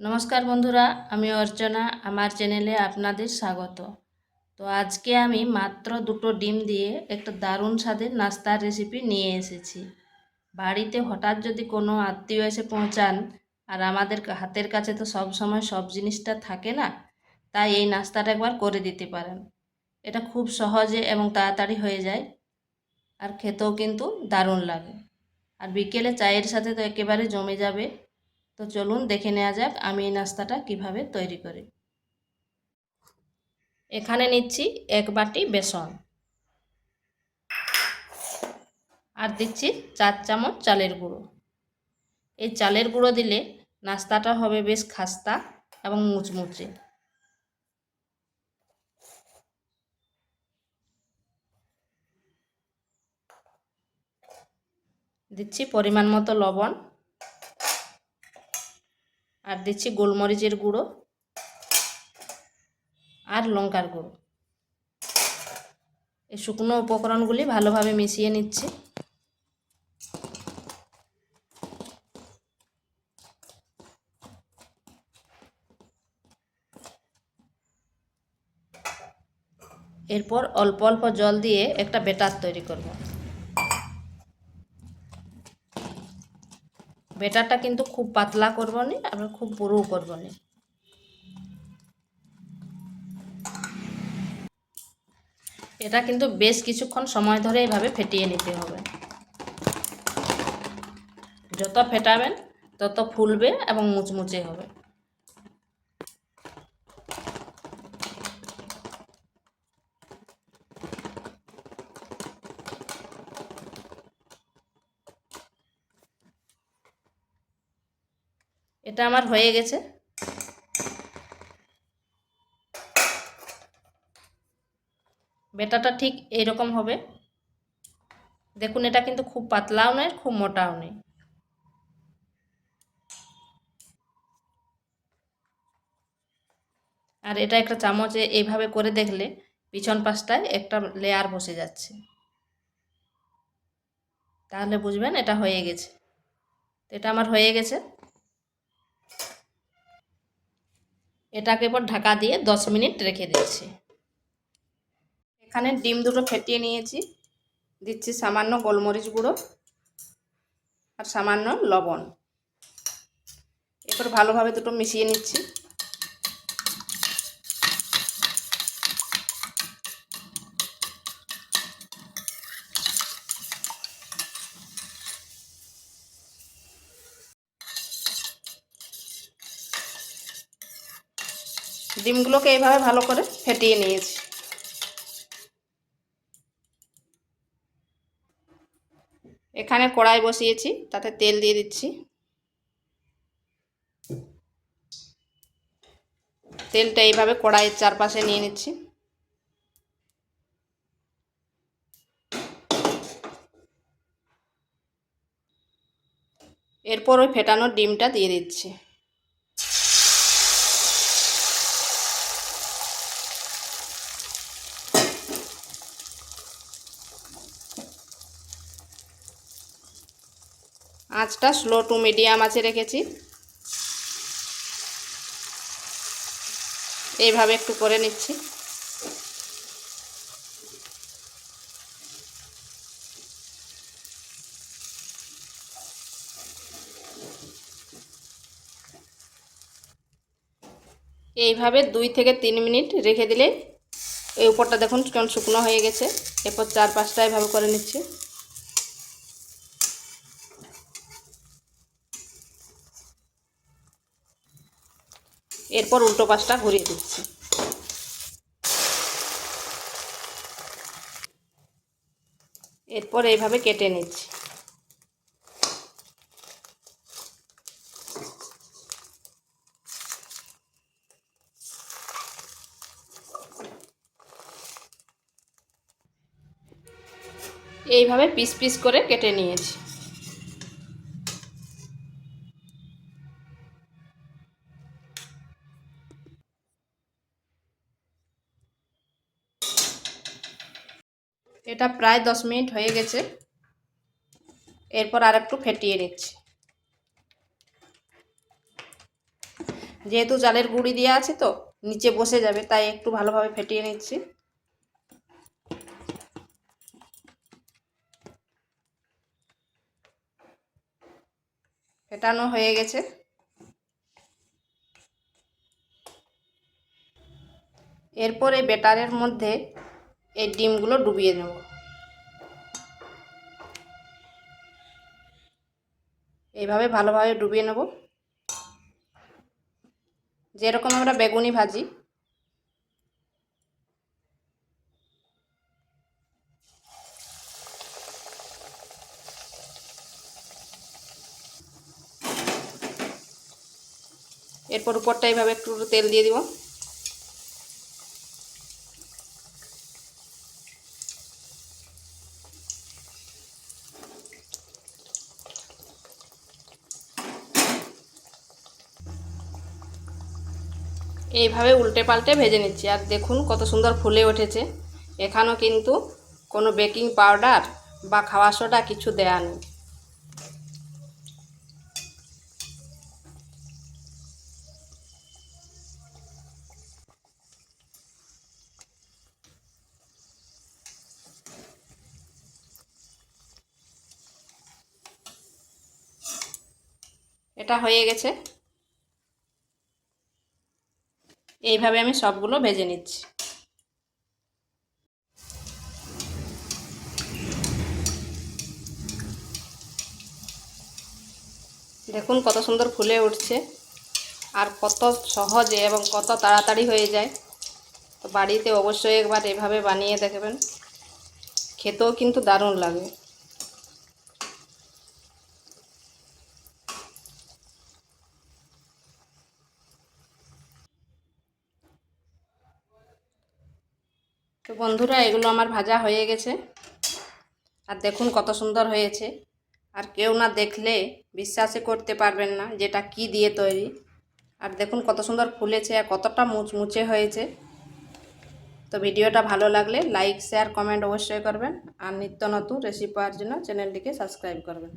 নমস্কার বন্ধুরা, আমি অর্চনা, আমার চ্যানেলে আপনাদের স্বাগত। তো আজকে আমি মাত্র দুটো ডিম দিয়ে একটা দারুণ স্বাদের নাস্তার রেসিপি নিয়ে এসেছি। বাড়িতে হঠাৎ যদি কোনো আত্মীয় এসে পৌঁছান, আর আমাদের হাতের কাছে তো সব সময় সব জিনিসটা থাকে না, তাই এই নাস্তাটা একবার করে দিতে পারেন। এটা খুব সহজে এবং তাড়াতাড়ি হয়ে যায়, আর খেতেও কিন্তু দারুণ লাগে। আর বিকেলে চায়ের সাথে তো একেবারে জমে যাবে তো চলুন দেখে নেওয়া যাক আমি এই নাস্তাটা কীভাবে তৈরি করি। এখানে নিচ্ছি এক বাটি বেসন। আর দিচ্ছি চার চামচ চালের গুঁড়ো। এই চালের গুঁড়ো দিলে নাস্তাটা হবে বেশ খাস্তা এবং মুচমুচে। দিচ্ছি পরিমাণ মতো লবণ। আর দিচ্ছি গোলমরিচের গুঁড়ো আর লঙ্কার গুঁড়ো। এই শুকনো উপকরণগুলি ভালোভাবে মিশিয়ে নিচ্ছি। এরপর অল্প অল্প জল দিয়ে একটা বেটার তৈরি করব। বেটারটা কিন্তু খুব পাতলা করব নি, আবার খুব বড়ও করব নি। এটা কিন্তু বেশ কিছুক্ষণ সময় ধরে এভাবে ফেটিয়ে নিতে হবে। যত ফেটাবেন, তত ফুলবে এবং মুচমুচে হবে। এটা আমার হয়ে গেছে। বেটাটা ঠিক এইরকম হবে। দেখুন, এটা কিন্তু খুব পাতলাও নেই খুব মোটাও নেই আর এটা একটা চামচে এইভাবে করে দেখলে পিছন পাশটায় একটা লেয়ার বসে যাচ্ছে। তাহলে বুঝবেন, এটা হয়ে গেছে। এটা আমার হয়ে গেছে। এটাকে এবার ঢাকা দিয়ে দশ মিনিট রেখে দিচ্ছি। এখানে ডিম দুটো ফেটিয়ে নিয়েছি। দিচ্ছি সামান্য গোলমরিচ গুঁড়ো আর সামান্য লবণ। এরপর ভালোভাবে দুটো মিশিয়ে নিচ্ছি। ডিমগুলোকে এইভাবে ভালো করে ফেটিয়ে নিয়েছি। এখানে কড়াই বসিয়েছি, তাতে তেল দিয়ে দিচ্ছি। তেলটা এইভাবে কড়াইয়ের চারপাশে নিয়ে নিচ্ছি। এরপর ওই ফেটানোর ডিমটা দিয়ে দিচ্ছি। আঁচটা স্লো টু মিডিয়াম আছে রেখেছি। এইভাবে একটু করে নিচ্ছি। এইভাবে দুই থেকে তিন মিনিট রেখে দিলে এই উপরটা দেখুন কেমন শুকনো হয়ে গেছে। এরপর চার পাঁচটা এভাবে করে নিচ্ছি। এরপর উল্টো পাশটা ঘুরিয়ে দিচ্ছি। এরপর এইভাবে কেটে নিচ্ছি। এইভাবে পিস পিস করে কেটে নিয়েছি। এটা প্রায় দশ মিনিট হয়ে গেছে। এরপর আর একটু ফেটিয়ে নিচ্ছি। যেহেতু চালের গুঁড়ি দেওয়া আছে তো, নিচে বসে যাবে, তাই একটু ভালোভাবে ফেটিয়ে নিচ্ছি। ফেটানো হয়ে গেছে। এরপরে বেটারের মধ্যে এই ডিমগুলো ডুবিয়ে নেব এইভাবে ভালোভাবে ডুবিয়ে নেব। যেরকম আমরা বেগুনি ভাজি, এরপর উপরটা এইভাবে একটু তেল দিয়ে দিব। এইভাবে উল্টে পাল্টে ভেজে নিচ্ছি। আর দেখুন কত সুন্দর ফুলে উঠেছে। এখানেও কিন্তু কোনো বেকিং পাউডার বা খাওয়া সোডা কিছু দেয়া নেই। এটা হয়ে গেছে। এইভাবে আমি সবগুলো ভেজে নিচ্ছি। দেখুন কত সুন্দর ফুলে উঠছে আর কত সহজে এবং কত তাড়াতাড়ি হয়ে যায়। তো বাড়িতে অবশ্যই একবার এভাবে বানিয়ে দেখবেন। খেতেও কিন্তু দারুণ লাগে। তো বন্ধুরা, এগুলো আমার ভাজা হয়ে গেছে। আর দেখুন কত সুন্দর হয়েছে। আর কেউ না দেখলে বিশ্বাসই করতে পারবেন না যেটা কি দিয়ে তৈরি। আর দেখুন কত সুন্দর ফুলেছে আর কতটা মুচমুচে হয়েছে। তো ভিডিওটা ভালো লাগলে লাইক, শেয়ার, কমেন্ট অবশ্যই করবেন। আর নিত্য নতুন রেসিপি পাওয়ার জন্য চ্যানেলটিকে সাবস্ক্রাইব করবেন।